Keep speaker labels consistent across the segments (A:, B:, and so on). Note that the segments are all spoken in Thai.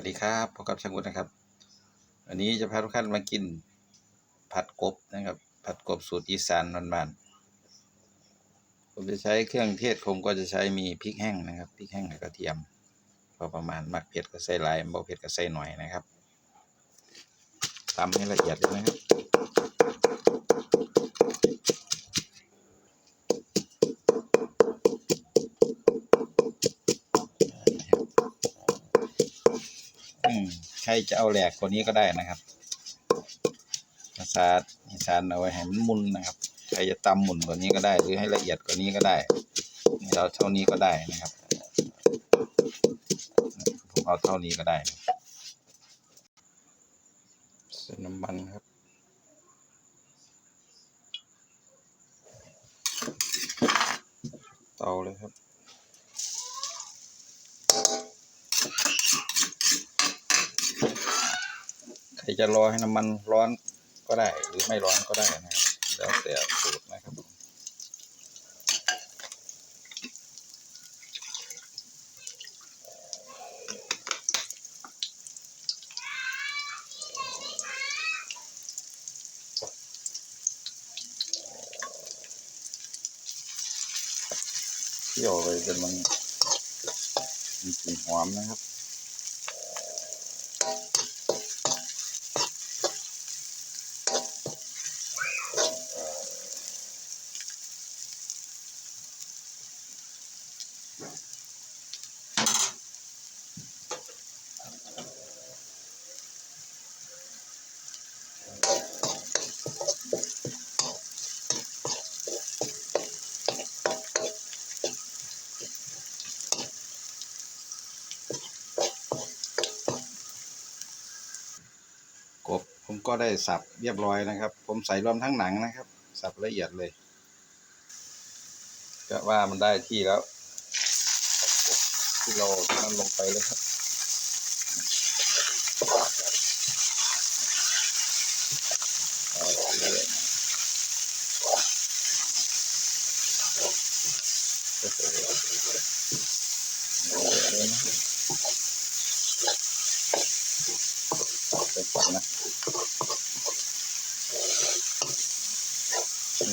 A: วัสดีครับพบกับช่างวุฒนะครับวันนี้จะพาทุกท่านมากินผัดกบนะครับ ผัดกบสูตรอีสานบ้านๆผมจะใช้เครื่องเทศผมก็จะใช้มีพริกแห้งนะครับพริกแห้งกับกระเทียมพอประมาณมักเผ็ดก็ใส่ลายบ่เผ็ดก็ใส่หน่อยนะครับตำให้ละเอียดเลยนะครับ ใครจะเอาแหลกกว่านี้ก็ได้นะครับภาษาอีสานเอาไว้ให้มันมุนนะครับ ใครจะตำหมุนกว่านี้ก็ได้ หรือให้ละเอียดกว่านี้ก็ได้เราเท่านี้ก็ได้นะครับผมเอาเท่านี้ก็ได้ใส่น้ำมันครับเตาเลยครับ ใครจะรอให้น้ำมันร้อนก็ได้ หรือไม่ร้อนก็ได้นะครับแล้วแต่สูตรนะครับผมเคี่ยวไปจนมันมีกลิ่นหอมนะครับ กบผม ก็ได้สับเรียบร้อยนะครับ ผมใส่รวมทั้งหนังนะครับ สับละเอียดเลย ก็ว่ามันได้ที่แล้วที่เรานั่นลงไปเลยครับเอาไปเลยนะโอ้โหเอาเลยนะครับไปก่อนนะ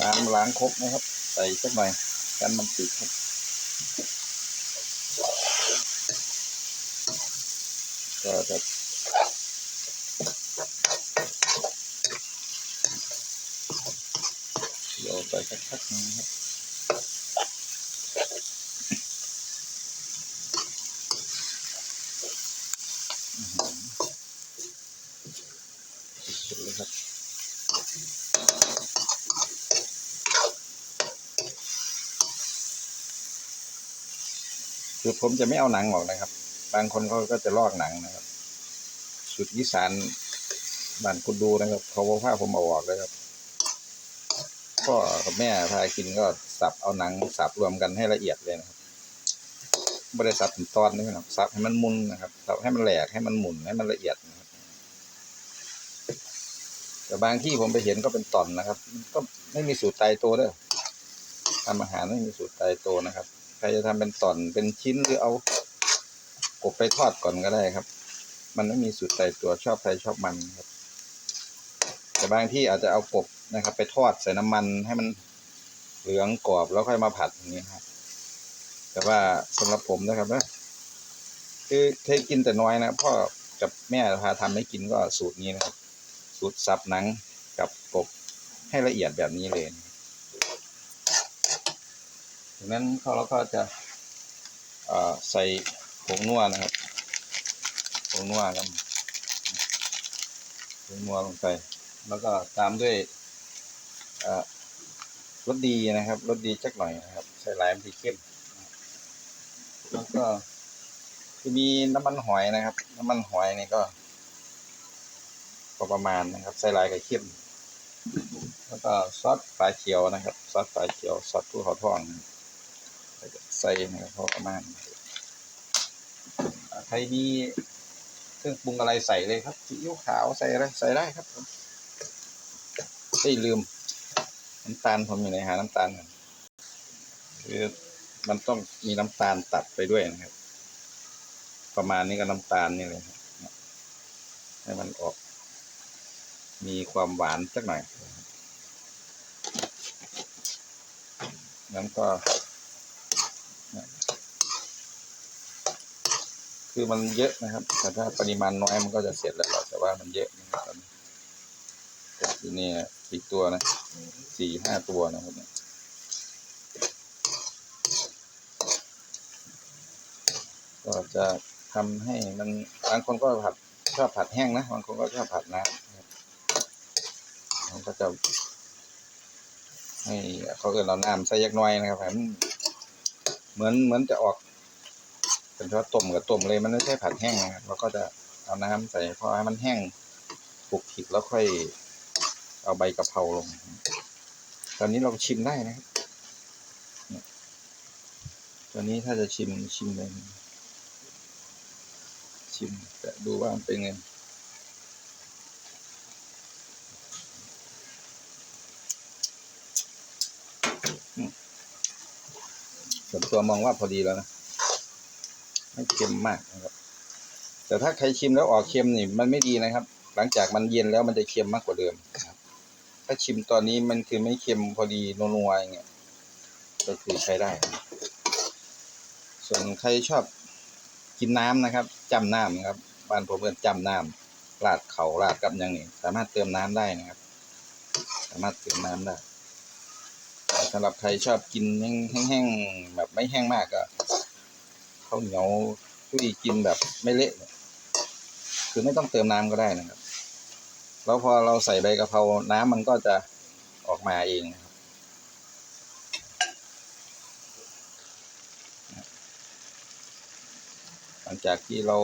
A: น้ำล้างครบนะครับ ใส่สักหน่อยกันมันติดครับก็จะโยนไปสักพักนึงครับอื้อหือสุดๆเลยครับ คือผมจะไม่เอาหนังออกนะครับ บางคนเขาก็จะลอกหนังนะครับ สุดวิสานบ้านคุณดูนะครับ เขาบอกว่าผมเอาออกเลยครับพ่อกับแม่พากินก็สับเอาหนังสับรวมกันให้ละเอียดเลยนะครับไม่ได้สับเป็นตอนนี่นะครับสับให้มันมุนนะครับสับให้มันแหลกให้มันหมุนให้มันละเอียดนะครับแต่บางที่ผมไปเห็นก็เป็นตอนนะครับ ก็ไม่มีสูตรตายตัวเด้อทำอาหารไม่มีสูตรตายตัวนะครับ ใครจะทำเป็นตอนเป็นชิ้นหรือเอากบไปทอดก่อนก็ได้ครับ มันไม่มีสูตรตายตัวชอบใครชอบมันครับ แต่บางที่อาจจะเอากบนะครับ ไปทอดใส่น้ำมันให้มันเหลืองกรอบแล้วค่อยมาผัดอย่างนี้ครับ แต่ว่าสำหรับผมนะครับนะคือเคยกินแต่น้อยนะพ่อกับแม่พาทำให้กินก็สูตรนี้นะครับ สูตรสับหนังกับกบให้ละเอียดแบบนี้เลย ดังนั้นเขาเราก็จะใส่ผงนัวนะครับผงนัวครับผงนัวลงไป แล้วก็ตามด้วยรสดีนะครับรสดีจักหน่อยนะครับ ใส่ลายมันที่เข้มแล้วก็จะมีน้ำมันหอยนะครับ น้ำมันหอยนี่ก็ก็ประมาณนะครับ ใส่ลายกับเข้มแล้วก็ซอสปลาเขียวนะครับ ซอสปลาเขียว ซอสผู้ขาทองนะ ใส่นะครับพอประมาณใครมีเครื่องปรุงอะไรใส่เลยครับซีอิ๊วขาวใส่อะไรใส่ได้ครับไม่ลืมน้ำตาลผมอยู่ในหาน้ำตาลก่อนคือมันต้องมีน้ำตาลตัดไปด้วยนะครับ ประมาณนี้ก็น้ำตาลนี่เลยให้มันออก มีความหวานสักหน่อย นั้นก็ คือมันเยอะนะครับ แต่ถ้าปริมาณน้อยมันก็จะเสร็จแล้วแต่ว่ามันเยอะนะครับตอนนี้แต่ทีนี้กี่ตัวนะสี่ห้าตัวนะครับเนี่ยก็จะทำให้มันบางคนก็ผัดชอบผัดแห้งนะบางคนก็ชอบผัดน้ำนะมันก็จะให้เขาเกิดเราน้ำใส่ยักน้อยนะครับให้มันเหมือนเหมือนจะออก เป็นเพราะต้มกับต้มเลยมันไม่ใช่ผัดแห้งนะครับเราก็จะเอาน้ำใส่พอให้มันแห้งปลุกผิดแล้วค่อยเอาใบกะเพราลง ตอนนี้เราชิมได้นะครับตอนนี้ถ้าจะชิมชิมเลยชิมแต่ดูว่ามันเป็นไงส่วนตัวมองว่าพอดีแล้วนะ ไม่เค็มมากนะครับ แต่ถ้าใครชิมแล้วออกเค็มนี่มันไม่ดีนะครับ หลังจากมันเย็นแล้วมันจะเค็มมากกว่าเดิมครับถ้าชิมตอนนี้มันคือไม่เค็มพอดีนัวๆอย่างเงี้ยก็คือใช้ได้ ส่วนใครชอบกินน้ำนะครับจำน้ำนะครับบ้านผมเรียกจำน้ำราดเขาราดกับอย่างนี้สามารถเติมน้ำได้นะครับ สามารถเติมน้ำได้สำหรับใครชอบกินแห้งๆแบบไม่แห้งมากก็ ข้าวเหนียวทุยกินแบบไม่เละคือไม่ต้องเติมน้ำก็ได้นะครับ แล้วพอเราใส่ใบกะเพราน้ำมันก็จะออกมาเองนะครับหลังจากที่เรา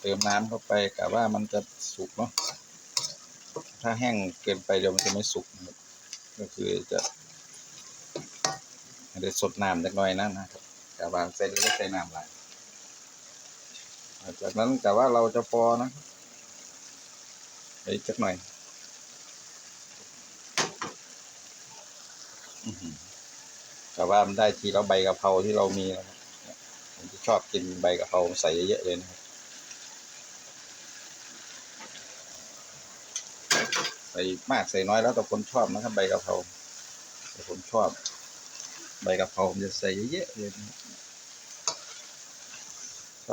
A: เติมน้ำเข้าไปกะว่ามันจะสุกเนาะถ้าแห้งเกินไปเดี๋ยวมันจะไม่สุกนะครับก็คือจะได้สดน้ำจักน่อยนะนะครับ กะว่าใส่หรือไม่ใส่น้ำหลยจากนั้นแต่ว่าเราจะพอนะไปจักหน่อยแต่ว่ามันได้ทีแล้วใบกะเพราที่เรามีนะครับเนี่ยผมจะชอบกินใบกะเพราใส่เยอะเลยนะครับใส่มากใส่น้อยแล้วแต่คนชอบนะครับใบกะเพราแต่ผมชอบ ใบกะเพราผมจะใส่เยอะๆเลยนะ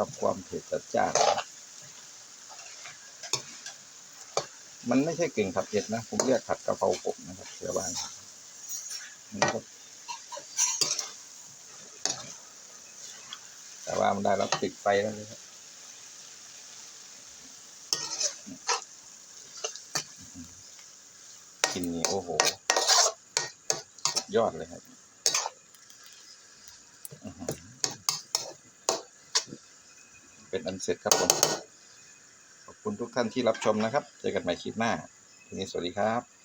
A: อบความเผ็ดจัดจ้านมันไม่ใช่กึ่งผัดเผ็ดนะ ผมเรียกผัดกะเพรากบนะครับเสือบ้านมันก็แต่ว่ามันได้แล้วติดไฟแล้วเลยครับกินนี่โอ้โห สุดยอดเลยครับ เป็นอันเสร็จครับผมขอบคุณทุกท่านที่รับชมนะครับ เจอกันใหม่คลิปหน้าทีนี้สวัสดีครับ